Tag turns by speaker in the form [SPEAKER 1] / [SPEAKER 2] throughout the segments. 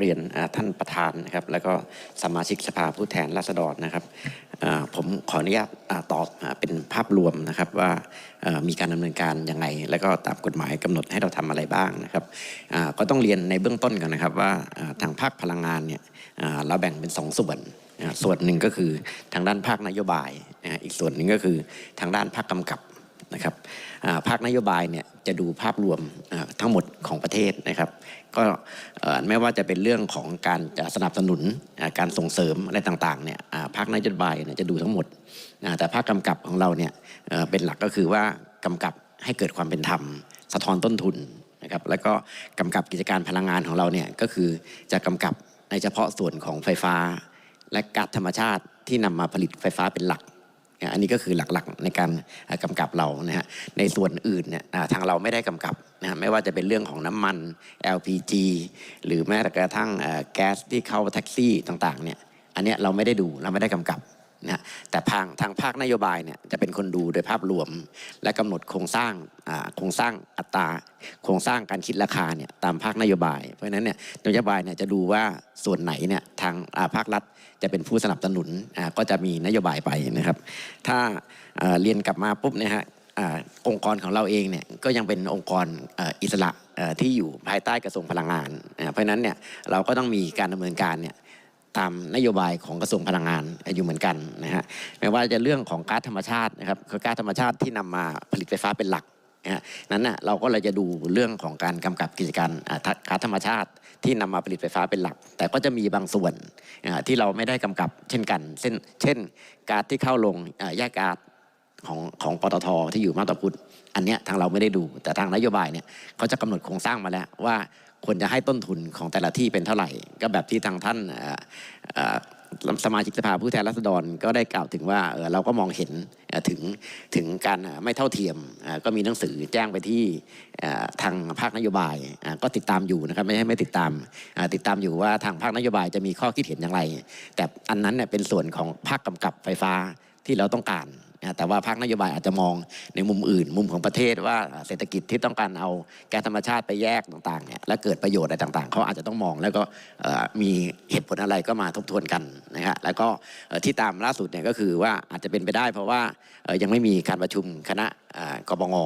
[SPEAKER 1] เรียนท่านประธานนะครับ แล้วก็สมาชิกสภาผู้แทนราษฎรนะครับผมขออนุญาตตอบเป็นภาพรวมนะครับว่ามีการดำเนินการยังไง แล้วก็ตามกฎหมายกำหนดให้เราทำอะไรบ้างนะครับก็ต้องเรียนในเบื้องต้นกันนะครับว่าทางภาคพลังงานเนี่ยเราแบ่งเป็นสองส่วนส่วนหนึ่งก็คือทางด้านภาคนโยบาย อีกส่วนหนึ่งก็คือทางด้านภาคกำกับนะครับภาคนโยบายเนี่ย จะดูภาพรวมทั้งหมดของประเทศนะครับ ก็ไม่ว่าจะเป็นเรื่องของการสนับสนุนการส่งเสริมอะไรต่างๆเนี่ยภาคนโยบายเนี่ยจะดูทั้งหมดแต่ภาคกำกับของเราเนี่ยเอ่อเป็นหลักก็คือว่ากำกับให้เกิดความเป็นธรรม สะท้อนต้นทุนนะครับแล้วก็กำกับกิจการพลังงานของเราเนี่ยก็คือจะกำกับในเฉพาะส่วนของไฟฟ้า และก๊าซธรรมชาติที่นำมาผลิตไฟฟ้าเป็นหลัก อันนี้ก็คือหลักๆในการกำกับเรานะฮะในส่วนอื่นเนี่ยทางเราไม่ได้กำกับนะฮะไม่ว่าจะเป็นเรื่องของน้ำมัน LPG หรือแม้กระทั่งแก๊สที่เข้าแท็กซี่ต่างๆเนี่ยอันเนี้ยเราไม่ได้ดูเราไม่ได้กำกับ นะแต่ทางทางภาคนโยบายเนี่ยจะเป็นคนดูโดยภาพรวม และกำหนดโครงสร้างโครงสร้างอัตราโครงสร้างการคิดราคาเนี่ยตามภาคนโยบาย เพราะฉะนั้นเนี่ยนโยบายเนี่ยจะดูว่าส่วนไหนเนี่ยทางาภาครัฐจะเป็นผู้สนับสนุนก็จะมีนโยบายไปนะครับ ถ้าเอ่อเรียนกลับมาปุ๊บเนี่ยฮะองค์กรของเราเองเนี่ยก็ยังเป็นองค์กรอ,อิสระที่อยู่ภายใต้กระทรวงพลังงาน เพราะฉะนั้นเนี่ยเราก็ต้องมีการดำเนินการเนี่ย ตามนโยบายของกระทรวงพลังงานอยู่เหมือนกันนะฮะไม่ว่าจะเรื่องของก๊าซธรรมชาตินะครับคือก๊าซธรรมชาติที่นำมาผลิตไฟฟ้าเป็นหลักนะฮะนั้นน่ะเราก็เลยจะดูเรื่องของการกำกับกิจการก๊าซธรรมชาติที่นำมาผลิตไฟฟ้าเป็นหลัก แต่ก็จะมีบางส่วนที่เราไม่ได้กำกับเช่นกันเช่นเช่นก๊าซที่เข้าลงแยกก๊าซของของปตทที่อยู่มาตาพุธอันเนี้ยทางเราไม่ได้ดู แต่ทางนโยบายเนี่ยเขาจะกำหนดโครงสร้างมาแล้วว่า ควรจะให้ต้นทุนของแต่ละที่เป็นเท่าไหร่ ก็แบบที่ทางท่านสมาชิกสภาผู้แทนราษฎรก็ได้กล่าวถึงว่าเออเราก็มองเห็นถึงถึงการไม่เท่าเทียมก็มีหนังสือแจ้งไปที่ทางภาคนโยบายก็ติดตามอยู่นะครับไม่ใช่ไม่ติดตามติดตามอยู่ว่าทางภาคนโยบายจะมีข้อคิดเห็นอย่างไร แต่อันนั้นเนี่ยเป็นส่วนของภาคกำกับไฟฟ้าที่เราต้องการ แต่ว่าภาคนโยบายอาจจะมองในมุมอื่น มุมของประเทศว่าเศรษฐกิจที่ต้องการเอาแก๊สธรรมชาติไปแยกต่างๆเนี่ยและเกิดประโยชน์อะไรต่างๆเขาอาจจะต้องมอง แล้วก็มีเหตุผลอะไรก็มาทบทวนกันนะฮะแล้วก็ที่ตามล่าสุดเนี่ยก็คือว่าอาจจะเป็นไปได้ เพราะว่ายังไม่มีการประชุมคณะกบง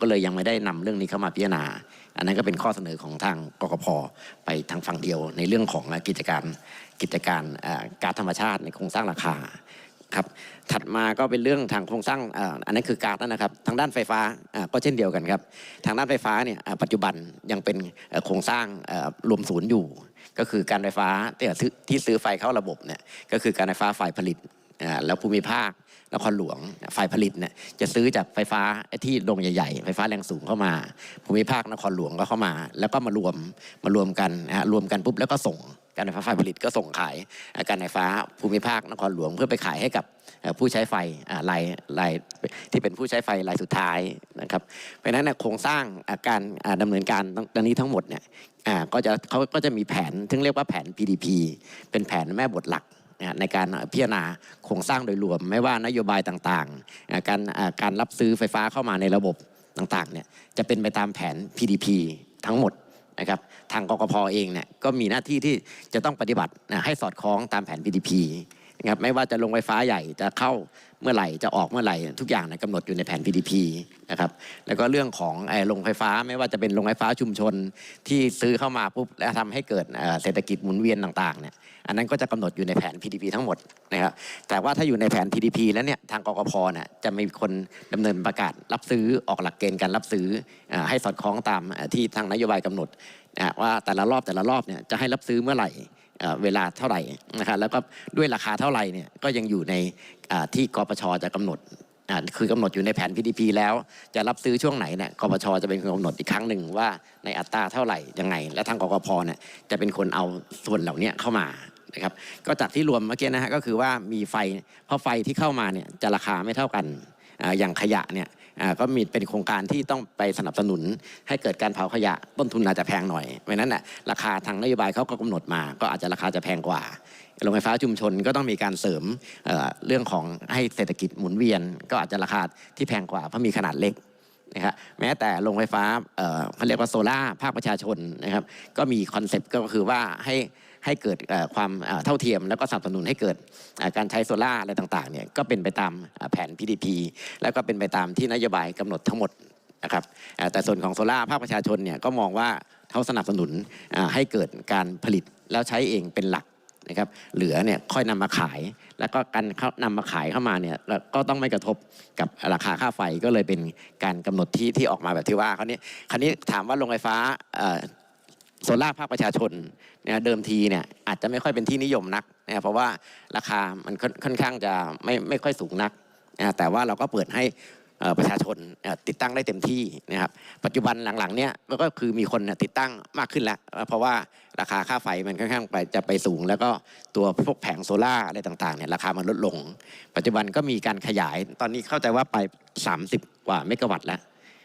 [SPEAKER 1] ก็เลยยังไม่ได้นำเรื่องนี้เข้ามาพิจารณา อันนั้นก็เป็นข้อเสนอของทางกกพไปทางฝั่งเดียว ในเรื่องของกิจการกิจการการธรรมชาติในโครงสร้างราคา ครับถัดมาก็เป็นเรื่องทางโครงสร้างอันนั้นคือการ์ดนะครับ ทางด้านไฟฟ้าก็เช่นเดียวกันครับทางด้านไฟฟ้าเนี่ยปัจจุบันยังเป็นโครงสร้างรวมศูนย์อยู่ ก็คือการไฟฟ้าที่ซื้อไฟเข้าระบบเนี่ยก็คือการไฟฟ้าฝ่ายผลิตแล้วภูมิภาค นครหลวงฝ่ายผลิตเนี่ยจะซื้อจากไฟฟ้าที่โรงใหญ่ๆ ไฟฟ้าแรงสูงเข้ามา ภูมิภาคนครหลวงก็เข้ามา แล้วก็มารวมมารวมกันนะฮะรวมกันปุ๊บแล้วก็ส่งการไฟฟ้าฝ่ายผลิตก็ส่งขายการไฟฟ้าภูมิภาคนครหลวงเพื่อไปขายให้กับผู้ใช้ไฟอ่ารายรายที่เป็นผู้ใช้ไฟรายสุดท้ายนะครับเพราะฉะนั้นเนยโครงสร้างการอ่าดำเนินการดังนี้ทั้งหมดเนี่ยก็จะเขาก็จะมีแผนซึ่งเรียกว่าแผน PDP เป็นแผนแม่บทหลัก ในการพิจารณาโครงสร้างโดยรวม ไม่ว่านโยบายต่างๆ การการรับซื้อไฟฟ้าเข้ามาในระบบต่างๆเนี่ยจะเป็นไปตามแผน PDP ทั้งหมดนะครับทางกกพเองเนี่ยก็มีหน้าที่ที่จะต้องปฏิบัติให้สอดคล้องตามแผน PDP นะครับไม่ว่าจะลงไฟฟ้าใหญ่จะเข้าเมื่อไหร่จะออกเมื่อไหร่ทุกอย่างนยกำหนดอยู่ในแผน PDP นะครับแล้วก็เรื่องของโรงไฟฟ้าไม่ว่าจะเป็นโรงไฟฟ้าชุมชนที่ซื้อเข้ามาปุ๊บแล้วทำให้เกิดเศรษฐกิจหมุนเวียนต่างๆเนี่ย อันนั้นก็จะกำหนดอยู่ในแผน PDP ทั้งหมดนะครับแต่ว่าถ้าอยู่ในแผน PDP แล้วเนี่ยทางกกพเนี่ยจะมีคนดำเนินประกาศรับซื้อออกหลักเกณฑ์การรับซื้ออให้สอดคล้องตามที่ทางนโยบายกำหนดนะว่าแต่ละรอบแต่ละรอบเนี่ยจะให้รับซื้อเมื่อไหร่เวลาเท่าไหร่นะครับแล้วก็ด้วยราคาเท่าไหร่เนี่ยก็ยังอยู่ในที่กปชจะกำหนดคือกำหนดอยู่ในแผน PDP แล้วจะรับซื้อช่วงไหนเนี่ยกปชจะเป็นคนกำหนดอีกครั้งหนึ่งว่าในอัตราเท่าไหร่ยังไง และทางกกพเนี่ยจะเป็นคนเอาส่วนเหล่านี้เข้ามา นะครับก็จากที่รวมเมื่อกี้นะฮะก็คือว่ามีไฟเพราะไฟที่เข้ามาเนี่ยจะราคาไม่เท่ากันออย่างขยะเนี่ยก็มีเป็นโครงการที่ต้องไปสนับสนุน ให้เกิดการเผาขยะต้นทุนอาจจะแพงหน่อยเพราะนั้นน่ะราคาทางนโยบายเขาก็กำหนดมา ก็อาจจะราคาจะแพงกว่าโรงไฟฟ้าชุมชนก็ต้องมีการเสริมเเรื่องของให้เศรษฐกิจหมุนเวียน ก็อาจจะราคาที่แพงกว่าเพราะมีขนาดเล็กนะฮะแม้แต่โรงไฟฟ้าเอ่อเขาเรียกว่าโซล่าภาคประชาชนนะครับก็มีคอนเซปต์ก็คือว่าให้ ให้เกิดความเท่าเทียม แล้วก็สนับสนุนให้เกิดการใช้โซล่าอะไรต่างๆเนี่ยก็เป็นไปตามแผน PDP แล้วก็เป็นไปตามที่นโยบายกำหนดทั้งหมดนะครับแต่ส่วนของโซล่าภาคประชาชนเนี่ยก็มองว่าเขาสนับสนุนให้เกิดการผลิตแล้วใช้เองเป็นหลักนะครับเหลือเนี่ยค่อยนำมาขาย แล้วก็การเขานำมาขายเข้ามาเนี่ยก็ต้องไม่กระทบกับราคาค่าไฟก็เลยเป็นการกำหนดที่ที่ออกมาแบบที่ว่าคราวนี้คราวนี้ถามว่าโรงไฟฟ้า โซล่าภาคประชาชนเนี่ยเดิมทีเนี่ยอาจจะไม่ค่อยเป็นที่นิยมนักนะครับเพราะว่าราคามันค่อนข้างจะไม่ไม่ค่อยสูงนักนะแต่ว่าเราก็เปิดให้ประชาชนติดตั้งได้เต็มที่นะครับปัจจุบันหลังๆเนี่ยก็คือมีคนติดตั้งมากขึ้นแล้ว เพราะว่าราคาค่าไฟมันค่อนข้างไปจะไปสูง แล้วก็ตัวพวกแผงโซล่าอะไรต่างๆเนี่ยราคามันลดลง ปัจจุบันก็มีการขยายตอนนี้เข้าใจว่าไป 30 กว่าเมกะวัตต์แล้ว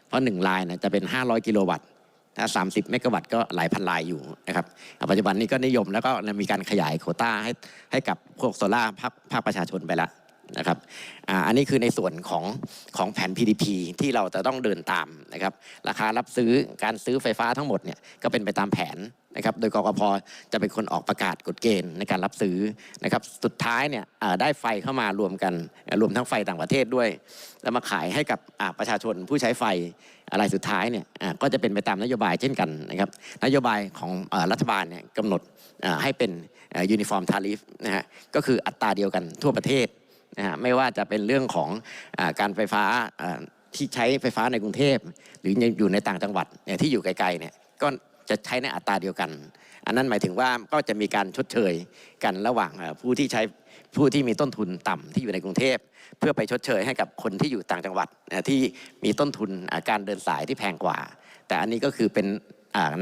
[SPEAKER 1] เพราะหนึ่งลายนี่ยจะเป็น 500 กิโลวัตต์ ถ้า30เมกะวัตต์ก็หลายพันลายอยู่นะครับปัจจุบันนี้ก็นิยมแล้วก็มีการขยายโคต้าให้ให้กับพวกโซล่าภาคประชาชนไปแล้ว นะครับอันนี้คือในส่วนของของแผน PDP ที่เราจะต้องเดินตามนะครับ ราคารับซื้อการซื้อไฟฟ้าทั้งหมดเนี่ยก็เป็นไปตามแผนนะครับ โดยกกพจะเป็นคนออกประกาศกฎเกณฑ์ในการรับซื้อนะครับ สุดท้ายเนี่ยได้ไฟเข้ามารวมกันรวมทั้งไฟต่างประเทศด้วย แล้วมาขายให้กับประชาชนผู้ใช้ไฟอะไรสุดท้ายเนี่ยก็จะเป็นไปตามนโยบายเช่นกันนะครับ นโยบายของรัฐบาลเนี่ยกำหนดให้เป็นยูนิฟอร์มทาริฟนะฮะก็คืออัตราเดียวกันทั่วประเทศ นะฮะไม่ว่าจะเป็นเรื่องของอการไฟฟ้าที่ใช้ไฟฟ้าในกรุงเทพ หรืออยู่ในต่างจังหวัดเนี่ยที่อยู่ไกลๆเนี่ยก็จะใช้ในอัตราเดียวกัน อันนั้นหมายถึงว่าก็จะมีการชดเชยกันระหว่างผู้ที่ใช้ผู้ที่มีต้นทุนต่ำที่อยู่ในกรุงเทพ เพื่อไปชดเชยให้กับคนที่อยู่ต่างจังหวัดที่มีต้นทุนการเดินสายที่แพงกว่า แต่อันนี้ก็คือเป็น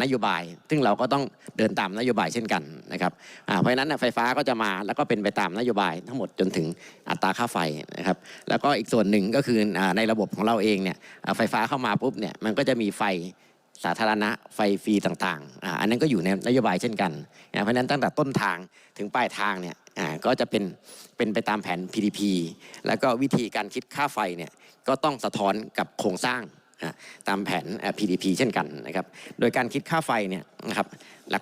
[SPEAKER 1] นโยบาย ซึ่งเราก็ต้องเดินตามนโยบายเช่นกันนะครับเพราะฉะนั้นไฟฟ้าก็จะมาแล้วก็เป็นไปตามนโยบายทั้งหมดจนถึงอัตราค่าไฟนะครับแล้วก็อีกส่วนหนึ่งก็คือในระบบของเราเองเนี่ยไฟฟ้าเข้ามาปุ๊บเนี่ยมันก็จะมีไฟสาธารณะไฟฟรีต่างๆ อันนั้นก็อยู่ในนโยบายเช่นกัน เพราะนั้นตั้งแต่ต้นทางถึงปลายทางเนี่ยก็จะเป็นเป็นไปตามแผน PDP แล้วก็วิธีการคิดค่าไฟเนี่ยก็ต้องสะท้อนกับโครงสร้าง ตามแผน PDP เช่นกันนะครับ โดยการคิดค่าไฟเนี่ยนะครับ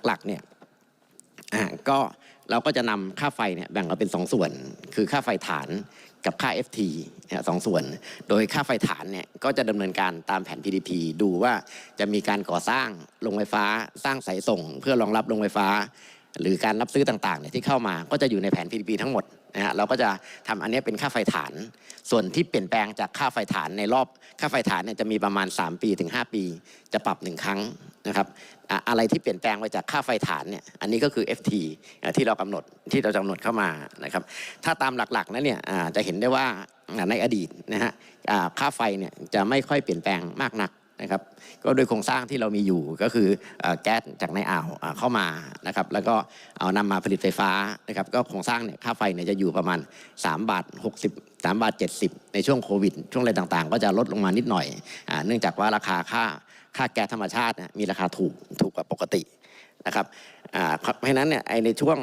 [SPEAKER 1] หลักๆเนี่ยก็เราก็จะนำค่าไฟเนี่ยแบ่งออกเป็น 2 ส่วน คือค่าไฟฐานกับค่า FT เนี่ยสองส่วน โดยค่าไฟฐานเนี่ยก็จะดำเนินการตามแผน PDP ดูว่าจะมีการก่อสร้างโรงไฟฟ้าสร้างสายส่ง เพื่อรองรับโรงไฟฟ้า หรือการรับซื้อต่างๆเนี่ยที่เข้ามาก็จะอยู่ในแผน PDP ทั้งหมด นะฮะเราก็จะทำอันนี้เป็นค่าไฟฐาน ส่วนที่เปลี่ยนแปลงจากค่าไฟฐานในรอบค่าไฟฐานเนี่ยจะมีประมาณ 3 ปีถึง 5 ปี จะปรับหนึ่งครั้งนะครับอะไรที่เปลี่ยนแปลงไปจากค่าไฟฐานเนี่ยอันนี้ก็คือ FT ที่เรากำหนดที่เรากำหนดเข้ามานะครับถ้าตามหลักๆนั้นเนี่ยจะเห็นได้ว่าในอดีตนะฮะค่าไฟเนี่ยจะไม่ค่อยเปลี่ยนแปลงมากนัก นะครับก็โดยโครงสร้างที่เรามีอยู่ก็คือแก๊สจากในอ่าวเข้ามานะครับแล้วก็เอานำมาผลิตไฟฟ้านะครับก็โครงสร้างเนี่ยค่าไฟเนี่ยจะอยู่ประมาณ3บาท60 3บาท70 ในช่วงโควิด ช่วงอะไรต่างๆ ก็จะลดลงมานิดหน่อยอเนื่องจากว่าราคาค่าค่าแก๊สธรรมชาตินะมีราคาถูกถูกกว่าปกตินะครับเพราะฉะนั้นเนี่ยในช่วง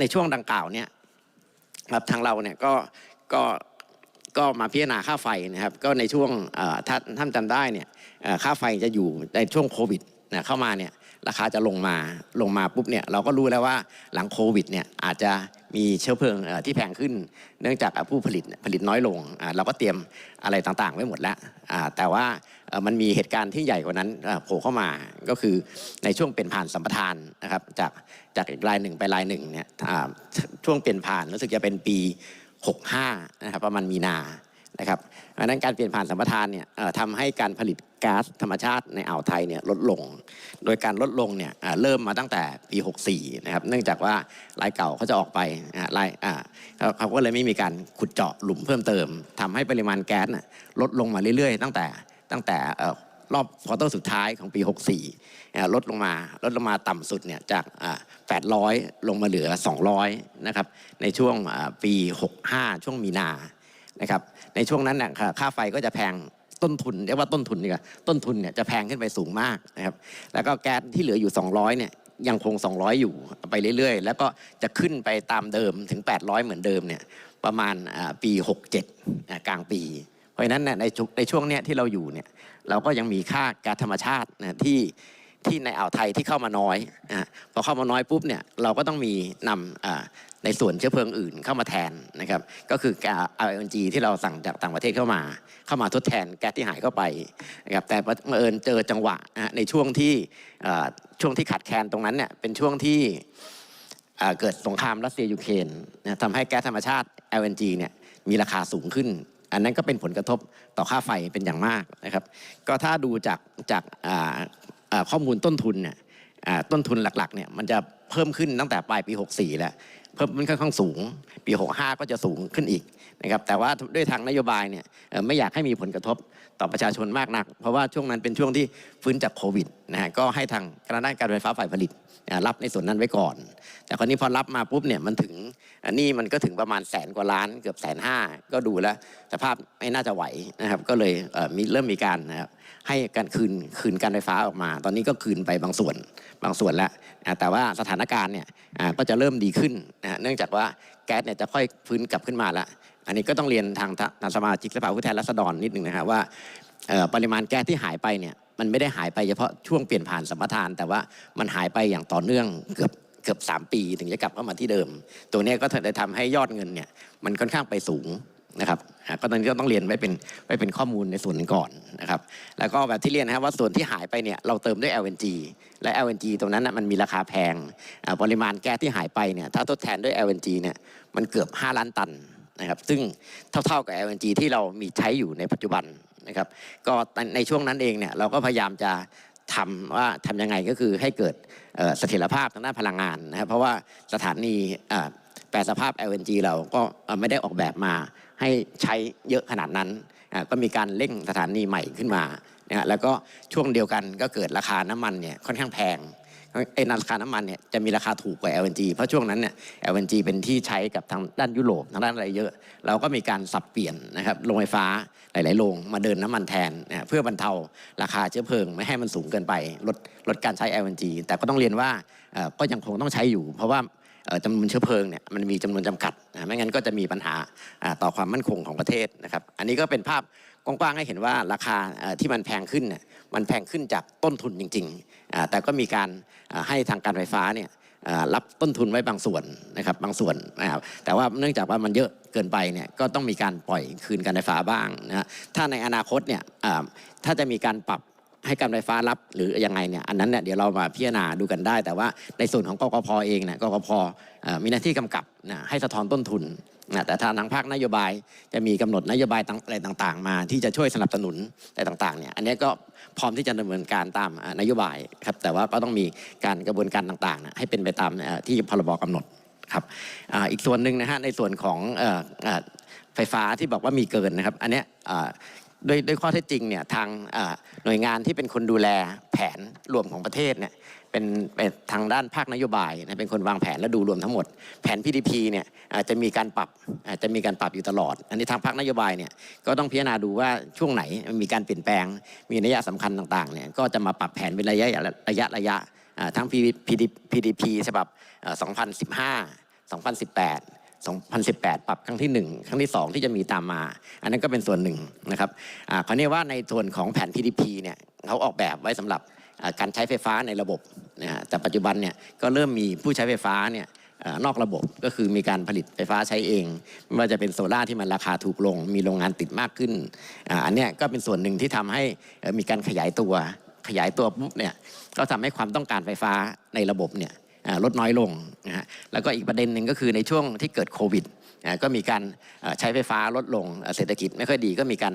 [SPEAKER 1] ในช่วงดังกล่าวเนี่ยครับทางเราเนี่ยก็ก็ ก็มาพิจารณาค่าไฟนะครับ ก็ในช่วงถ้าท่านจำได้เนี่ยค่าไฟจะอยู่ในช่วงโควิดเนี่ยเข้ามาเนี่ยราคาจะลงมาลงมาปุ๊บเนี่ยเราก็รู้แล้วว่าหลังโควิดเนี่ยอาจจะมีเชื้อเพลิงที่แพงขึ้น เนื่องจากผู้ผลิตผลิตน้อยลง เราก็เตรียมอะไรต่างๆ ไว้หมดแล้วแต่ว่ามันมีเหตุการณ์ที่ใหญ่กว่านั้นโผล่เข้ามาก็คือในช่วงเปลี่ยนผ่านสัมปทานนะครับจากจากรายหนึ่งไปรายหนึ่งเนี่ยช่วงเปลี่ยนผ่านรู้สึกจะเป็นปี 65นะครับประมาณมีนานะครับเพราะนั้นการเปลี่ยนผ่านสัมปทานเนี่ยทำให้การผลิตก๊าซธรรมชาติในอ่าวไทยเนี่ยลดลง โดยการลดลงเนี่ยเริ่มมาตั้งแต่ปี 64 นะครับ เนื่องจากว่ารายเก่าเขาจะออกไปอ่ารายเขาก็เลยไม่มีการขุดเจาะหลุมเพิ่มเติมทำให้ปริมาณแก๊สลดลงมาเรื่อยๆ ตั้งแต่ตั้งแต่ รอบควอเตอร์สุดท้ายของปี 64อ่ลดลงมาลดลงมาต่ำสุดเนี่ยจาก 800 ลงมาเหลือ 200 นะครับ ในช่วงปี 65 ช่วงมีนานะครับ ในช่วงนั้นน่ยค่าค่าไฟก็จะแพงต้นทุนเรียกว่าต้นทุนดีกว่าต้นทุนเนี่ยจะแพงขึ้นไปสูงมากนะครับ แล้วก็แก๊สที่เหลืออยู่ 200 เนี่ยยังคง 200 อยู่ไปเรื่อย ๆ แล้วก็จะขึ้นไปตามเดิมถึง 800 เหมือนเดิมเนี่ยประมาณปี 67 กลางปี เพราะฉะนั้นในชุในช่วงเนี้ยที่เราอยู่เนี่ยเราก็ยังมีค่าก๊าซธรรมชาตินะที่ที่ในอ่าวไทยที่เข้ามาน้อยนะพอเข้ามาน้อยปุ๊บเนี่ยเราก็ต้องมีนำในส่วนเชื้อเพลิงอื่นเข้ามาแทนนะครับก็คือก๊าซ LNG ที่เราสั่งจากต่างประเทศเข้ามา เข้ามาทดแทนแก๊สที่หายเข้าไปนะครับแต่บังเอิญเจอจังหวะในช่วงที่ช่วงที่ขาดแคลนตรงนั้นเนี่ยเป็นช่วงที่เกิดสงครามรัสเซียยูเครนทำให้แก๊สธรรมชาติ LNG เนี่ยมีราคาสูงขึ้น อันนั้นก็เป็นผลกระทบต่อค่าไฟเป็นอย่างมากนะครับ ก็ถ้าดูจากจากข้อมูลต้นทุนเนี่ยต้นทุนหลักๆเนี่ยมันจะเพิ่มขึ้นตั้งแต่ปลายปี 64 แล้ว เพิ่มมันค่อนข้างสูง ปี 65 ก็จะสูงขึ้นอีกนะครับแต่ว่าด้วยทางนโยบายเนี่ยไม่อยากให้มีผลกระทบต่อประชาชนมากนัก เพราะว่าช่วงนั้นเป็นช่วงที่ฟื้นจากโควิดนะฮะก็ให้ทางการด้านการไฟฟ้าฝ่ายผลิตรับในส่วนนั้นไว้ก่อน แต่คราวนี้พอรับมาปุ๊บเนี่ยมันถึงอันนี้มันก็ถึงประมาณแสนกว่าล้านเกือบแสนห้าก็ดูแล้วสภาพไม่น่าจะไหวนะครับก็เลยเมีเริ่มมีการนะครับให้การคืนคืนการไฟฟ้าออกมา ตอนนี้ก็คืนไปบางส่วนบางส่วนแล้ว แต่ว่าสถานการณ์เนี่ยก็จะเริ่มดีขึ้นนะเนื่องจากว่าแก๊สเนี่ยจะค่อยฟื้นกลับขึ้นมาแล้ว อันนี้ก็ต้องเรียนทางทางสมาชิกสภาผู้แทนราษฎรนิดหนึ่งนะครับว่าปริมาณแก๊สที่หายไปเนี่ยมันไม่ได้หายไปเฉพาะช่วงเปลี่ยนผ่านสัมปทาน แต่ว่ามันหายไปอย่างต่อเนื่องเกือบเกือบสามปีถึงจะกลับเข้ามาที่เดิม ตัวนี้ก็จะทำให้ยอดเงินเนี่ยมันค่อนข้างไปสูงนะครับก็ตอนนี้ก็ต้องเรียนไว้เป็นไว้เป็นข้อมูลในส่วนนึงก่อนนะครับแล้วก็แบบที่เรียนนะครับว่าส่วนที่หายไปเนี่ยเราเติมด้วย LNG และ LNG ตรงนั้นนะมันมีราคาแพงปริมาณแก๊สที่หายไปเนี่ยถ้าทดแทนด้วย LNG เนี่ยมันเกือบ 5 ล้านตัน นะครับซึ่งเท่าๆกับ LNG ที่เรามีใช้อยู่ในปัจจุบันนะครับก็ในช่วงนั้นเองเนี่ยเราก็พยายามจะทำว่าทำยังไงก็คือให้เกิดเสถียรภาพทางด้านพลังงานนะครับเพราะว่าสถานีแปรสภาพ LNG เราก็เอ่อไม่ได้ออกแบบมาให้ใช้เยอะขนาดนั้น ก็มีการเร่งสถานีใหม่ขึ้นมานะฮะแล้วก็ช่วงเดียวกันก็เกิดราคาน้ำมันเนี่ยค่อนข้างแพง ไอ้ราคาน้ำมันเนี่ยจะมีราคาถูกกว่า LNG เพราะช่วงนั้นเนี่ย LNG เป็นที่ใช้กับทางด้านยุโรปทางด้านอะไรเยอะ เราก็มีการสับเปลี่ยนนะครับโรงไฟฟ้าหลาย ๆ โรงมาเดินน้ำมันแทนนะเพื่อบรรเทาราคาเชื้อเพลิงไม่ให้มันสูงเกินไปลดลดการใช้ LNG แต่ก็ต้องเรียนว่าก็ยังคงต้องใช้อยู่ เพราะว่าจำนวนเชื้อเพลิงเนี่ยมันมีจำนวนจำกัดนะไม่งั้นก็จะมีปัญหาต่อความมั่นคงของประเทศนะครับ อันนี้ก็เป็นภาพ กว้างๆให้เห็นว่าราคาที่มันแพงขึ้นเนี่ยมันแพงขึ้นจากต้นทุนจริงๆ แต่ก็มีการให้ทางการไฟฟ้าเนี่ยรับต้นทุนไว้บางส่วนนะครับบางส่วนนะครับแต่ว่าเนื่องจากว่ามันเยอะเกินไปเนี่ยก็ต้องมีการปล่อยคืนการไฟฟ้าบ้างนะฮะถ้าในอนาคตเนี่ยถ้าจะมีการปรับให้การไฟฟ้ารับหรือยังไงเนี่ยอันนั้นเนี่ยเดี๋ยวเรามาพิจารณาดูกันได้ แต่ว่าในส่วนของกกพเองเนี่ยกกพมีหน้าที่กำกับนะให้สะท้อนต้นทุน แต่ทางทางภาคนโยบายจะมีกำหนดนโยบายอะไรต่างๆ มาที่จะช่วยสนับสนุนอะไรต่างๆเนี่ยอันนี้ก็พร้อมที่จะดำเนินการตามนโยบายครับแต่ว่าก็ต้องมีการกระบวนการต่างๆให้เป็นไปตามที่พรบกำหนดครับอ,อีกส่วนหนึ่งนะฮะในส่วนของออไฟฟ้าที่บอกว่ามีเกินนะครับ อันเนี้ย ด้วยด้วยข้อเท็จจริงเนี่ยทางหน่วยงานที่เป็นคนดูแลแผนรวมของประเทศเนี่ยเป็นปทางด้านภาคนโยบายนะเป็นคนวางแผนและดูรวมทั้งหมด แผน PDP เนี่ยอาจจะมีการปรับอาจจะมีการปรับอยู่ตลอด อันนี้ทางภาคนโยบายเนี่ยก็ต้องพิจารณาดูว่าช่วงไหนมีการเปลี่ยนแปลง มีนัยสำคัญต่างๆเนี่ยก็จะมาปรับแผนเป็นระยะระยะระยะทั้ง PDP ฉบับ 2015 2018 2018 ปรับครั้งที่ 1 ครั้งที่ 2 ที่จะมีตามมา อันนั้นก็เป็นส่วนหนึ่งนะครับอ่าคราวนี้ว่าในส่วนของแผน PDP เนี่ยเขาออกแบบไว้สำหรับการใช้ไฟฟ้าในระบบนะฮะแต่ปัจจุบันเนี่ยก็เริ่มมีผู้ใช้ไฟฟ้าเนี่ยอนอกระบบก็คือมีการผลิตไฟฟ้าใช้เองไม่ว่าจะเป็นโซล่าที่มันราคาถูกลง มีโรงงานติดมากขึ้นอันเนี้ยก็เป็นส่วนหนึ่งที่ทำให้มีการขยายตัว ขยายตัวปุ๊บเนี่ยก็ทำให้ความต้องการไฟฟ้าในระบบเนี่ย ลดน้อยลงนะฮะแล้วก็อีกประเด็นหนึ่งก็คือในช่วงที่เกิดโควิดก็มีการใช้ไฟฟ้าลดลงเศรษฐกิจไม่ค่อยดีก็มีการ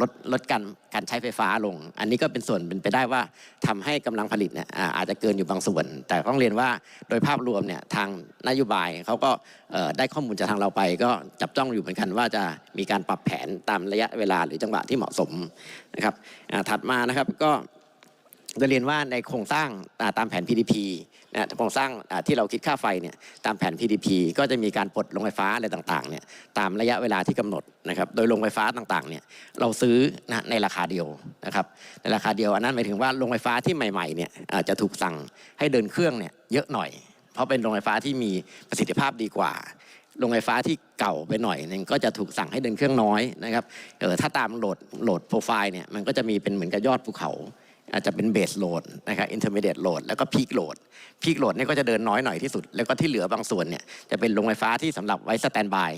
[SPEAKER 1] ลดลดการการใช้ไฟฟ้าลง อันนี้ก็เป็นส่วนเป็นไปได้ว่าทำให้กำลังผลิตเนี่ยอาจจะเกินอยู่บางส่วน แต่ต้องเรียนว่าโดยภาพรวมเนี่ยทางนโยบายเขาก็ได้ข้อมูลจากทางเราไป ก็จับจ้องอยู่เหมือนกันว่าจะมีการปรับแผนตามระยะเวลาหรือจังหวะที่เหมาะสมนะครับถัดมานะครับก็จะเรียนว่าในโครงสร้างตามแผน PDP นะโครงสร้างที่เราคิดค่าไฟเนี่ยตามแผน PDP ก็จะมีการปลดโรงไฟฟ้าอะไรต่างๆเนี่ยตามระยะเวลาที่กำหนดนะครับโดยโรงไฟฟ้าต่างๆเนี่ยเราซื้อนะในราคาเดียวนะครับในราคาเดียวอันนั้นหมายถึงว่าโรงไฟฟ้าที่ใหม่ๆเนี่ยอาจะถูกสั่งให้เดินเครื่องเนี่ยเยอะหน่อย เพราะเป็นโรงไฟฟ้าที่มีประสิทธิภาพดีกว่าโรงไฟฟ้าที่เก่าไปหน่อยนึงก็จะถูกสั่งให้เดินเครื่องน้อยนะครับเออถ้าตามโหลดโหลดโปรไฟล์เนี่ยมันก็จะมีเป็นเหมือนกับยอดภูเขา อาจจะเป็นเบสโหลดนะครับอินเทอร์เมเดียตโหลดแล้วก็พีคโหลดพีคโหลดเนี่ยก็จะเดินน้อยหน่อยที่สุด แล้วก็ที่เหลือบางส่วนเนี่ยจะเป็นโรงไฟฟ้าที่สำหรับไว้สแตนบาย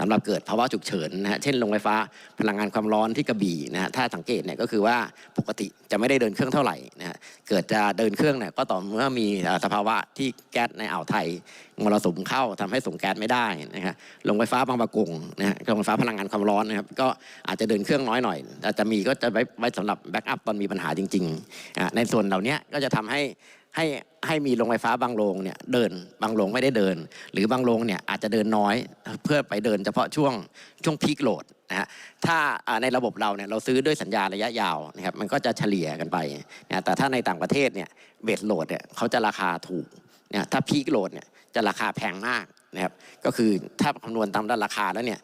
[SPEAKER 1] สำหรับเกิดภาวะฉุกเฉินนะฮะเช่นโรงไฟฟ้าพลังงานความร้อนที่กระบี่นะฮะถ้าสังเกตเนี่ยก็คือว่าปกติจะไม่ได้เดินเครื่องเท่าไหร่นะฮะเกิดจะเดินเครื่องเนี่ยก็ต่อเมื่อมีอ่อสภาวะที่แก๊สในอ่าวไทย มรสุมเข้าทำให้ส่งแก๊สไม่ได้นะฮะโรงไฟฟ้าบางปะกงนะฮะโรงไฟฟ้าพลังงานความร้อนนะครับ ก็อาจจะเดินเครื่องน้อยหน่อยแต่จะมีก็จะไว้ไว้สำหรับแบ็กอัพตอนมีปัญหาจริงๆ ในส่วนเหล่านี้ก็จะทำให้ให้ให้มีโรงไฟฟ้าบางโรงเนี่ยเดินบางโรงไม่ได้เดิน หรือบางโรงเนี่ยอาจจะเดินน้อยเพื่อไปเดินเฉพาะช่วงช่วงพีคโหลดนะฮะถ้าอ่าในระบบเราเนี่ยเราซื้อด้วยสัญญาระยะยาวนะครับมันก็จะเฉลี่ยกันไปนะแต่ถ้าในต่างประเทศเนี่ยเบสโหลดเนี่ยเขาจะราคาถูกนะถ้าพีคโหลดเนี่ย จะราคาแพงมากนะครับก็คือถ้าคำนวณตามด้านราคาแล้วเนี่ย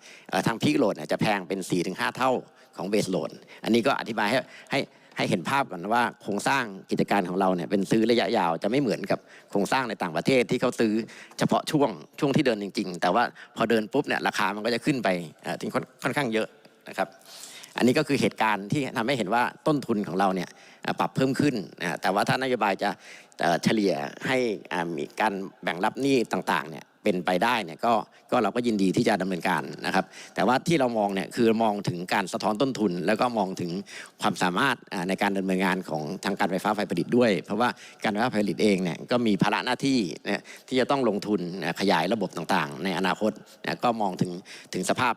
[SPEAKER 1] ทางพีคโหลดเนี่ยจะแพงเป็น 4-5 เท่าของเบสโหลด อันนี้ก็อธิบายให้ให้ให้เห็นภาพกันว่าโครงสร้างกิจการของเราเนี่ยเป็นซื้อระยะยาวจะไม่เหมือนกับโครงสร้างในต่างประเทศที่เขาซื้อเฉพาะช่วงช่วงที่เดินจริง ๆ แต่ว่าพอเดินปุ๊บเนี่ยราคามันก็จะขึ้นไปถึงค่อนค่อนข้างเยอะนะครับอันนี้ก็คือเหตุการณ์ที่ทำให้เห็นว่าต้นทุนของเราเนี่ยปรับเพิ่มขึ้นนะแต่ว่าถ้านโยบายจะ เอ่เฉลี่ยให้มีการแบ่งรับหนี้ต่างๆเนี่ยเป็นไปได้เนี่ยก็ก็เราก็ยินดีที่จะดำเนินการนะครับ แต่ว่าที่เรามองเนี่ยคือมองถึงการสะท้อนต้นทุน แล้วก็มองถึงความสามารถในการดำเนินงานของทางการไฟฟ้าฝ่ายผลิตด้วย เพราะว่าการไฟฟ้าผลิตเองเนี่ยก็มีภาระหน้าที่เนี่ยที่จะต้องลงทุนขยายระบบต่างๆ ในอนาคตนก็มองถึงถึงสภาพ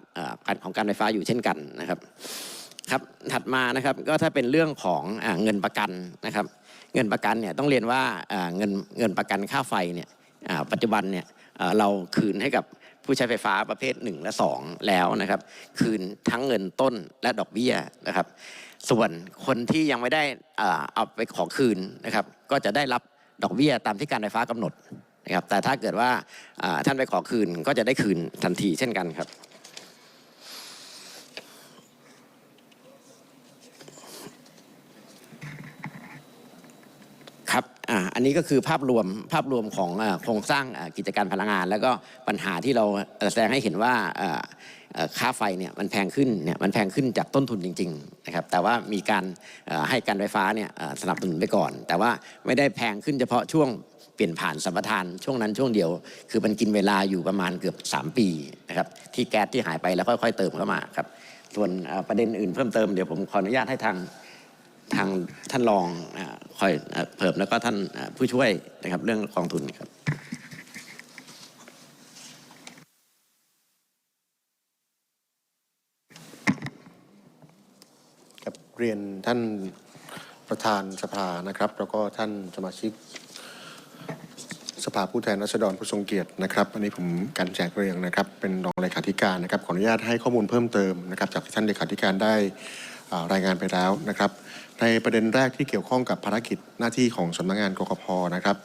[SPEAKER 1] ของการไฟฟ้าอยู่เช่นกันนะครับครับถัดมานะครับก็ถ้าเป็นเรื่องของเงินประกันนะครับ เงินประกันเนี่ยต้องเรียนว่าเงินเงินประกันค่าไฟเนี่ยปัจจุบันเนี่ยเราคืนให้กับผู้ใช้ไฟฟ้าประเภท 1 และ 2 แล้วนะครับ คืนทั้งเงินต้นและดอกเบี้ยนะครับ ส่วนคนที่ยังไม่ได้อาเอาไปขอคืนนะครับ ก็จะได้รับดอกเบี้ยตามที่การไฟฟ้ากำหนดนะครับแต่ถ้าเกิดว่าท่านไปขอคืนก็จะได้คืนทันทีเช่นกันครับ ครับ อ่าอันนี้ก็คือภาพรวมภาพรวมของโครงสร้างกิจการพลังงาน แล้วก็ปัญหาที่เราแสดงให้เห็นว่าค่าไฟเนี่ยมันแพงขึ้นเนี่ยมันแพงขึ้นจากต้นทุนจริงๆนะครับแต่ว่ามีการให้การไฟฟ้าเนี่ยสนับสนุนไปก่อน แต่ว่าไม่ได้แพงขึ้นเฉพาะช่วงเปลี่ยนผ่านสัมปทานช่วงนั้นช่วงเดียว คือมันกินเวลาอยู่ประมาณเกือบ 3 ปีนะครับที่แก๊สที่หายไปแล้วค่อยๆเติมเข้ามาครับส่วนประเด็นอื่นเพิ่มเติมเดี๋ยวผมขออนุญาตให้ทาง ทางท่านรองอคอยเพิ่มแล้วก็ท่านผู้ช่วยนะครับเรื่องกองทุนครับ
[SPEAKER 2] กับเรียนท่านประธานสภานะครับ แล้วก็ท่านสมาชิกสภาผู้แทนราษฎรผู้ทรงเกียรตินะครับอันนี้ผมกันแจกเรียงนะครับ เป็นรองเลขาธิการนะครับขออนุญาตให้ข้อมูลเพิ่มเติมนะครับ จากที่ท่านเลขาธิการได้รายงานไปแล้วนะครับ ในประเด็นแรกที่เกี่ยวข้องกับภารกิจหน้าที่ของสำนักงานกกพนะครับ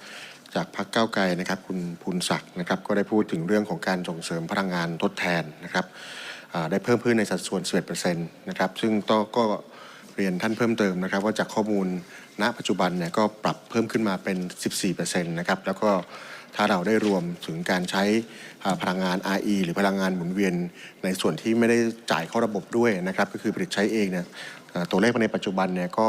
[SPEAKER 2] จากพรรคก้าไกลนะครับคุณภูนศักดิ์นะครับ ก็ได้พูดถึงเรื่องของการส่งเสริมพลังงานทดแทนนะครับได้เพิ่มขึ้นในสัดส่วน 11%นะครับ ซึ่งก็ก็เรียนท่านเพิ่มเติมนะครับ ว่าจากข้อมูลณปัจจุบันเนี่ยก็ปรับเพิ่มขึ้นมาเป็น 14%นะครับ แล้วก็ถ้าเราได้รวมถึงการใช้พลังงาน RE หรือพลังงานหมุนเวียน ในส่วนที่ไม่ได้จ่ายเข้าระบบด้วยนะครับ ก็คือผลิตใช้เองเนี่ย ตัวเลขในปัจจุบันเนี่ยก็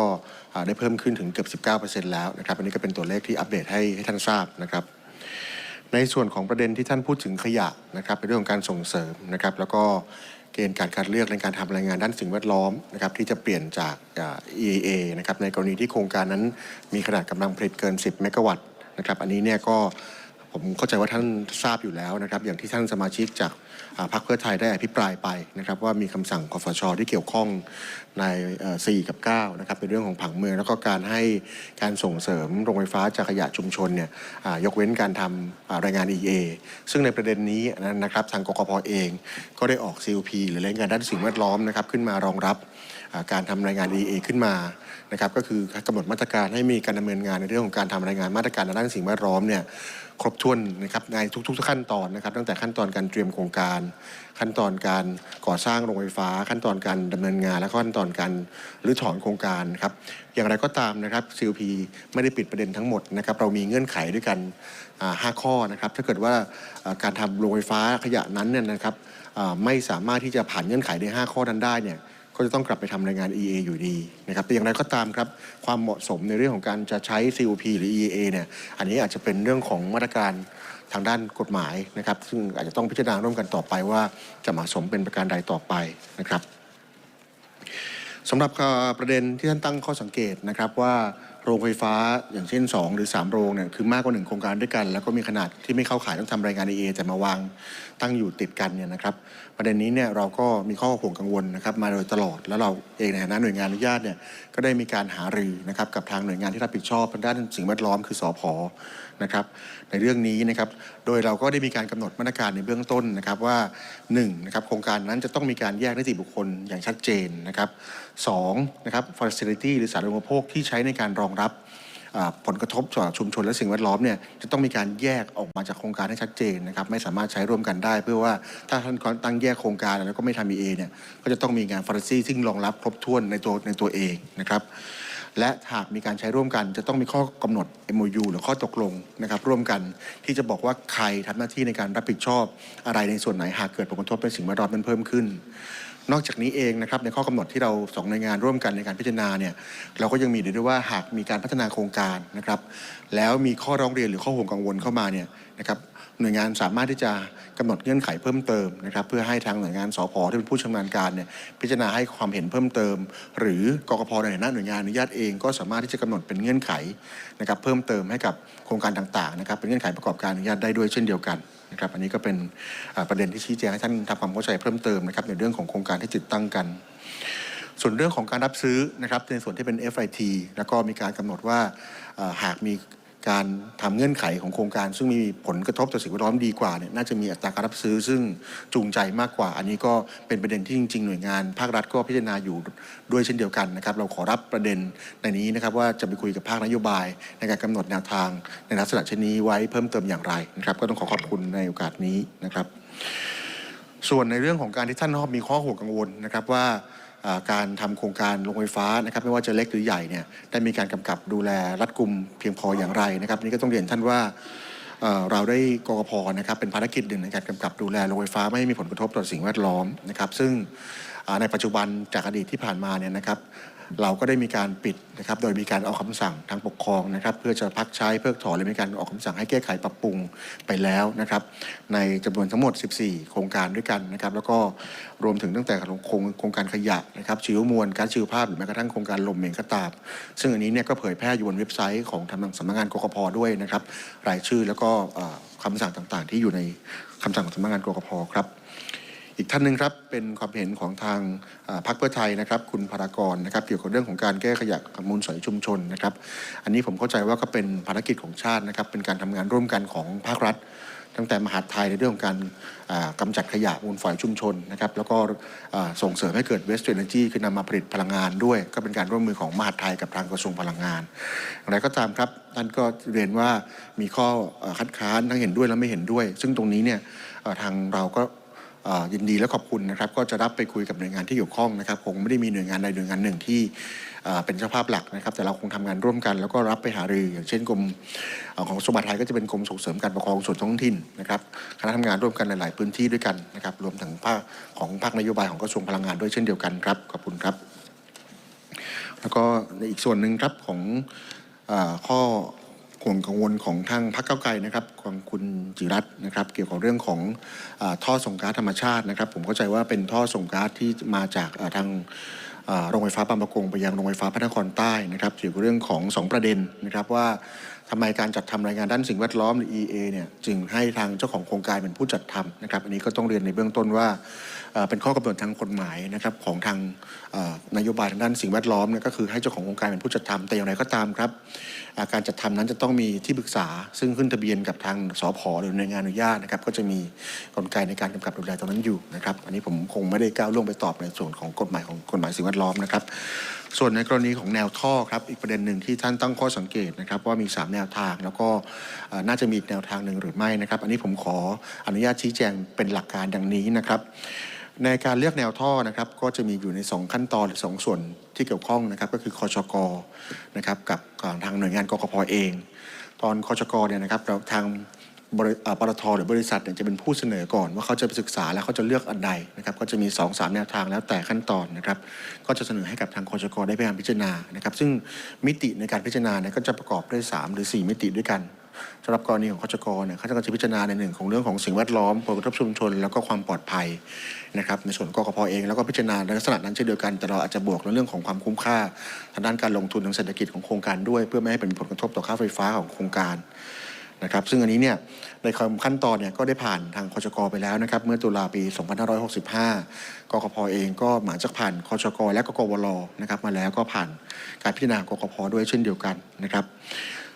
[SPEAKER 2] ได้เพิ่มขึ้นถึงเกือบ 19%แล้วนะครับอันนี้ก็เป็นตัวเลขที่อัปเดตให้ให้ท่านทราบนะครับ ในส่วนของประเด็นที่ท่านพูดถึงขยะนะครับเป็นเรื่องของการส่งเสริมนะครับ แล้วก็เกณฑ์การคัดเลือกในการทำรายงานด้านสิ่งแวดล้อมนะครับที่จะเปลี่ยนจาก EAA นะครับในกรณีที่โครงการนั้นมีขนาดกำลังผลิตเกิน 10 เมกะวัตต์นะครับอันนี้เนี่ยก็ ผมเข้าใจว่าท่านทราบอยู่แล้วนะครับ อย่างที่ท่านสมาชิกจากาพรรคเพื่อไทยได้อภิปรายไปนะครับ ว่ามีคำสั่งคอฟชอที่เกี่ยวข้องในเอ่อ4กับ9นะครับเป็นเรื่องของผังเมือง แล้วก็การให้การส่งเสริมโรงไฟฟ้าจากขยะชุมชนเนี่ยยกเว้นการทำอ่ารายงาน EA ซึ่งในประเด็นนี้นะครับทางกกพเอง ก็ได้ออก COP หรือรายงานด้านสิ่งแวดล้อมนะครับขึ้นมารองรับ การทำรายงาน EA ขึ้นมานะครับก็คือกำหนดมาตรการให้มีการดำเนินงานในเรื่องของการทำรายงานมาตรการด้านสิ่งแวดล้อมเนี่ยครบถ้วนนะครับในทุก ๆ ขั้นตอนนะครับ ตั้งแต่ขั้นตอนการเตรียมโครงการ ขั้นตอนการก่อสร้างโรงไฟฟ้า ขั้นตอนการดำเนินงาน และขั้นตอนการรื้อถอนโครงการครับอย่างไรก็ตามนะครับ CLP ไม่ได้ปิดประเด็นทั้งหมดนะครับเรามีเงื่อนไขด้วยกันห้าข้อนะครับถ้าเกิดว่าการทำโรงไฟฟ้าขยะนั้นเนี่ยนะครับไม่สามารถที่จะผ่านเงื่อนไขใน 5 ข้อนั้นได้เนี่ย ก็จะต้องกลับไปทำรายงาน EA อยู่ดีนะครับแต่อย่างไรก็ตามครับความเหมาะสมในเรื่องของการจะใช้ COP หรือ EA เนี่ยอันนี้อาจจะเป็นเรื่องของมาตรการทางด้านกฎหมายนะครับ ซึ่งอาจจะต้องพิจารณาร่วมกันต่อไปว่าจะเหมาะสมเป็นประการใดต่อไปนะครับสำหรับประเด็นที่ท่านตั้งข้อสังเกตนะครับว่า โรงไฟฟ้าอย่างเช่น 2 หรือ 3 โรงเนี่ยคือมากกว่า 1 โครงการด้วยกัน แล้วก็มีขนาดที่ไม่เข้าข่ายต้องทำรายงาน EA แต่มาวางตั้งอยู่ติดกันเนี่ยนะครับ ประเด็นนี้เนี่ยเราก็มีข้อห่วงกังวลนะครับมาโดยตลอดแล้วเราเองในฐานะหน่วยงานอนุญาตเนี่ยก็ได้มีการหารือนะครับกับทางหน่วยงานที่รับผิดชอบด้านสิ่งแวดล้อมคือสอพนะครับในเรื่องนี้นะครับโดยเราก็ได้มีการกำหนดมาตรการในเบื้องต้นนะครับว่า1นะครับโครงการนั้นจะต้องมีการแยกนิติบุคคลอย่างชัดเจนนะครับ สองนะครับ facility หรือสาธารณูปโภคที่ใช้ในการรองรับผลกระทบต่อชุมชนและสิ่งแวดล้อมเนี่ยจะต้องมีการแยกออกมาจากโครงการให้ชัดเจนนะครับไม่สามารถใช้ร่วมกันได้ เพื่อว่าถ้าท่านตั้งแยกโครงการแล้วก็ไม่ทำ EA เนี่ยก็จะต้องมีงาน facility ซึ่งรองรับครบถ้วนในตัวในตัวเองนะครับและหากมีการใช้ร่วมกันจะต้องมีข้อกำหนด MOU หรือข้อตกลงนะครับร่วมกันที่จะบอกว่าใครทำหน้าที่ในการรับผิดชอบอะไรในส่วนไหนหากเกิดผลกระทบเป็นสิ่งแวดล้อมนั้นเพิ่มขึ้น นอกจากนี้เองนะครับในข้อกำหนดที่เราสองหน่วยงานร่วมกันในการพิจารณาเนี่ยเราก็ยังมีด้วยว่าหากมีการพัฒนาโครงการนะครับแล้วมีข้อร้องเรียนหรือข้อห่วงกังวลเข้ามาเนี่ยนะครับ หน่วยงานสามารถที่จะกำหนดเงื่อนไขเพิ่มเติมนะครับเพื่อให้ทางหน่วยงานสพที่เป็นผู้ชำนาญการเนี่ยพิจารณาให้ความเห็นเพิ่มเติม หรือกกพในฐานะหน่วยงานอนุญาตเองก็สามารถที่จะกำหนดเป็นเงื่อนไขนะครับเพิ่มเติมให้กับโครงการต่างๆนะครับเป็นเงื่อนไขประกอบการอนุญาตได้ด้วยเช่นเดียวกันนะครับอันนี้ก็เป็นประเด็นที่ชี้แจงให้ท่านทำความเข้าใจเพิ่มเติมนะครับในเรื่องของโครงการที่ติดตั้งกัน ส่วนเรื่องของการรับซื้อนะครับในส่วนที่เป็น FIT แล้วก็มีการกำหนดว่าหากมี การทำเงื่อนไขของโครงการ ซึ่งมีผลกระทบต่อสิ่งแวดล้อมดีกว่าเนี่ยน่าจะมีอัตราการรับซื้อซึ่งจูงใจมากกว่า อันนี้ก็เป็นประเด็นที่จริง ๆ หน่วยงาน ภาครัฐก็พิจารณาอยู่ด้วยเช่นเดียวกันนะครับเราขอรับประเด็นในนี้นะครับว่าจะไปคุยกับภาคนโยบาย ในการกำหนดแนวทางในลักษณะเช่นนี้ไว้เพิ่มเติมอย่างไรนะครับก็ต้องขอขอบคุณในโอกาสนี้นะครับ ส่วนในเรื่องของการที่ท่านมีข้อห่วงกังวลนะครับว่า การทำโครงการโรงไฟฟ้านะครับไม่ว่าจะเล็กหรือใหญ่เนี่ยได้มีการกำกับดูแลรัดกุมเพียงพออย่างไรนะครับนี่ก็ต้องเรียนท่านว่าเราได้กกพนะครับเป็นภารกิจหนึ่งในการกำกับดูแลโรงไฟฟ้าไม่ให้มีผลกระทบต่อสิ่งแวดล้อมนะครับซึ่ง ในปัจจุบันจากอดีตที่ผ่านมาเนี่ยนะครับ เราก็ได้มีการปิดนะครับ โดยมีการออกคำสั่งทางปกครองนะครับ เพื่อจะพักใช้เพิกถอนหรือมีการออกคำสั่งให้แก้ไขปรับปรุงไปแล้วนะครับ ในจำนวนทั้งหมด 14 โครงการด้วยกันนะครับ แล้วก็รวมถึงตั้งแต่โครงโครงการขยะนะครับชีวมวลการชีวภาพหรือแม้กระทั่งโครงการลมเองก็ตาม ซึ่งอันนี้เนี่ยก็เผยแพร่อยู่บนเว็บไซต์ของทางสำนักงานกกพด้วยนะครับ รายชื่อแล้วก็เอ่อคำสั่งต่างๆ ที่อยู่ในคำสั่งของสำนักงานกกพครับ อีกท่านหนึ่งครับเป็นความเห็นของทางพรรคเพื่อไทยนะครับ คุณพารากรนะครับ เกี่ยวกับเรื่องของการแก้ขยะมูลฝอยชุมชนนะครับ อันนี้ผมเข้าใจว่าก็เป็นภารกิจของชาตินะครับ เป็นการทำงานร่วมกันของภาครัฐ ตั้งแต่มหาดไทยในเรื่องของการอ่ากำจัดขยะมูลฝอยชุมชนนะครับ แล้วก็ส่งเสริมให้เกิด waste to energy คือนำมาผลิตพลังงานด้วย ก็เป็นการร่วมมือของมหาดไทยกับทางกระทรวงพลังงานอย่างไรก็ตามครับท่านก็เรียนว่ามีข้อคัดค้านทั้งเห็นด้วยและไม่เห็นด้วย ซึ่งตรงนี้เนี่ยทางเราก็ ยินดีและขอบคุณนะครับ ก็จะรับไปคุยกับหน่วยงานที่เกี่ยวข้องนะครับ คงไม่ได้มีหน่วยงานใดหน่วยงานหนึ่งที่เป็นเจ้าภาพหลักนะครับ แต่เราคงทำงานร่วมกัน แล้วก็รับไปหารือ อย่างเช่นกรมของสมบัติไทยก็จะเป็นกรมส่งเสริมการปกครองส่วนท้องถิ่นนะครับคณะทำงานร่วมกันหลาย ๆ พื้นที่ด้วยกันนะครับ รวมถึงภาคของภาคนโยบายของกระทรวงพลังงานด้วยเช่นเดียวกันครับขอบคุณครับ แล้วก็ในอีกส่วนหนึ่งครับของอข้อ ห่วงกังวลของทางพรรคเก้าไกลนะครับของคุณจิรัตน์นะครับ เกี่ยวกับเรื่องของอท่อส่งก๊าซธรรมชาตินะครับ ผมเข้าใจว่าเป็นท่อส่งก๊าซที่มาจากทางโรงไฟฟ้าบางประกงไปยังโรงไฟฟ้าพระนครใต้นะครับเกี่ยวกับเรื่องของสองประเด็นนะครับว่า ทำไมการจัดทำรายงานด้านสิ่งแวดล้อมหรือ EA เนี่ยจึงให้ทางเจ้าของโครงการเป็นผู้จัดทำนะครับ อันนี้ก็ต้องเรียนในเบื้องต้นว่าเป็นข้อกำหนดทางกฎหมายนะครับของทางนโยบายทางด้านสิ่งแวดล้อมเนี่ยก็คือให้เจ้าของโครงการเป็นผู้จัดทำแต่อย่างไรก็ตามครับ การจัดทำนั้นจะต้องมีที่ปรึกษา ซึ่งขึ้นทะเบียนกับทางสพหรือหน่วยงานอนุญาตนะครับก็จะมีกลไกในการกำกับดูแลตรงนั้นอยู่นะครับ อันนี้ผมคงไม่ได้ก้าวล่วงไปตอบในส่วนของกฎหมายของกฎหมายสิ่งแวดล้อมนะครับส่วนในกรณีของแนวท่อครับอีกประเด็นหนึ่งที่ท่านตั้งข้อสังเกตนะครับว่ามี 3 แนวทาง แล้วก็น่าจะมีอีกแนวทางหนึ่งหรือไม่นะครับ อันนี้ผมขออนุญาตชี้แจงเป็นหลักการดังนี้นะครับในการเลือกแนวท่อนะครับก็จะมีอยู่ใน 2 ขั้นตอนหรือ 2 ส่วนที่เกี่ยวข้องนะครับก็คือคอชกนะครับกับทางหน่วยงานกกพเอง ตอนคอชกเนี่ยนะครับเราทาง ปตทหรือบริษัทเนี่ยจะเป็นผู้เสนอก่อนว่าเขาจะไปศึกษาแล้วเขาจะเลือกอันใดนะครับก็จะมี2อสามแนวทางแล้วแต่ขั้นตอนนะครับก็จะเสนอให้กับทางคอชกได้พยายามพิจารณานะครับซึ่งมิติในการพิจารณาเนี่ยก็จะประกอบด้วย 3 หรือ 4 มิติด้วยกันสำหรับกรณีของคอชกเนี่ยเขาจะพิจารณาในหนึ่งของเรื่องของสิ่งแวดล้อมผลกระทบชุมชน แล้วก็ความปลอดภัยนะครับในส่วนกกพเอง แล้วก็พิจารณาในลักษณะนั้นเช่นเดียวกัน แต่เราอาจจะบวกในเรื่องของความคุ้มค่าทางด้านการลงทุนทางเศรษฐกิจของโครงการด้วย เพื่อไม่ให้เป็นผลกระทบต่อค่าไฟฟ้าของโครงการ นะครับซึ่งอันนี้เนี่ยในขั้นตอนเนี่ยก็ได้ผ่านทางคชกไปแล้วนะครับเมื่อตุลาปี 2565 กกพเองก็หมายจากผ่านคชกและกกวลนะครับมาแล้วก็ผ่านการพิจารณากกพด้วยเช่นเดียวกันนะครับ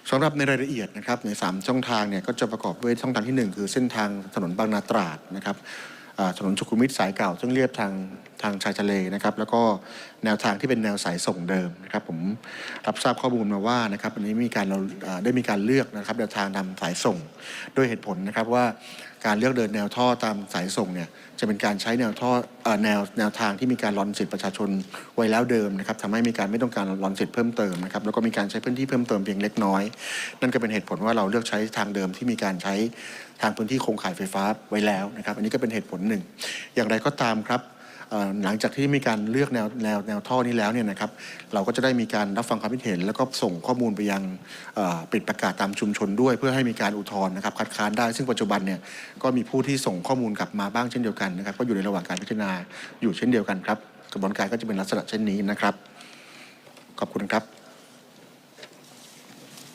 [SPEAKER 2] สำหรับในรายละเอียดนะครับใน 3 ช่องทางเนี่ยก็จะประกอบด้วยช่องทางทีหนึ่1 คือเส้นทางถนนบางนาตราดนะครับ ถนนสุขุมวิทสายเก่า ซึ่งเรียบทางทางชายทะเลนะครับ แล้วก็แนวทางที่เป็นแนวสายส่งเดิมนะครับ ผมรับทราบข้อมูลมาว่านะครับอันนี้มีการเราอ่าได้มีการเลือกนะครับแนวทางนำสายส่งด้วยเหตุผลนะครับว่า การเลือกเดินแนวท่อตามสายส่งเนี่ยจะเป็นการใช้แนวท่ออแนวแนวทางที่มีการรอนสิทธิประชาชนไว้แล้วเดิมนะครับทำให้มีการไม่ต้องการรอนสิทธิเพิ่มเติมนะครับแล้วก็มีการใช้พื้นที่เพิ่มเติมเพียงเล็กน้อย นั่นก็เป็นเหตุผลว่าเราเลือกใช้ทางเดิมที่มีการใช้ทางพื้นที่โครงข่ายไฟฟ้าไว้แล้วนะครับ อันนี้ก็เป็นเหตุผลหนึ่ง อย่างไรก็ตามครับ หลังจากที่มีการเลือกแนวแนวแนวท่อนี้แล้วเนี่ยนะครับเราก็จะได้มีการรับฟังความคิดเห็น แล้วก็ส่งข้อมูลไปยังปิดประกาศตามชุมชนด้วย เพื่อให้มีการอุทธรณ์นะครับคัดค้านได้ ซึ่งปัจจุบันเนี่ยก็มีผู้ที่ส่งข้อมูลกลับมาบ้างเช่นเดียวกันนะครับก็อยู่ในระหว่างการพิจารณาอยู่เช่นเดียวกันครับกระบวนการก็จะเป็นลักษณะเช่นนี้นะครับ ขอบคุณครับ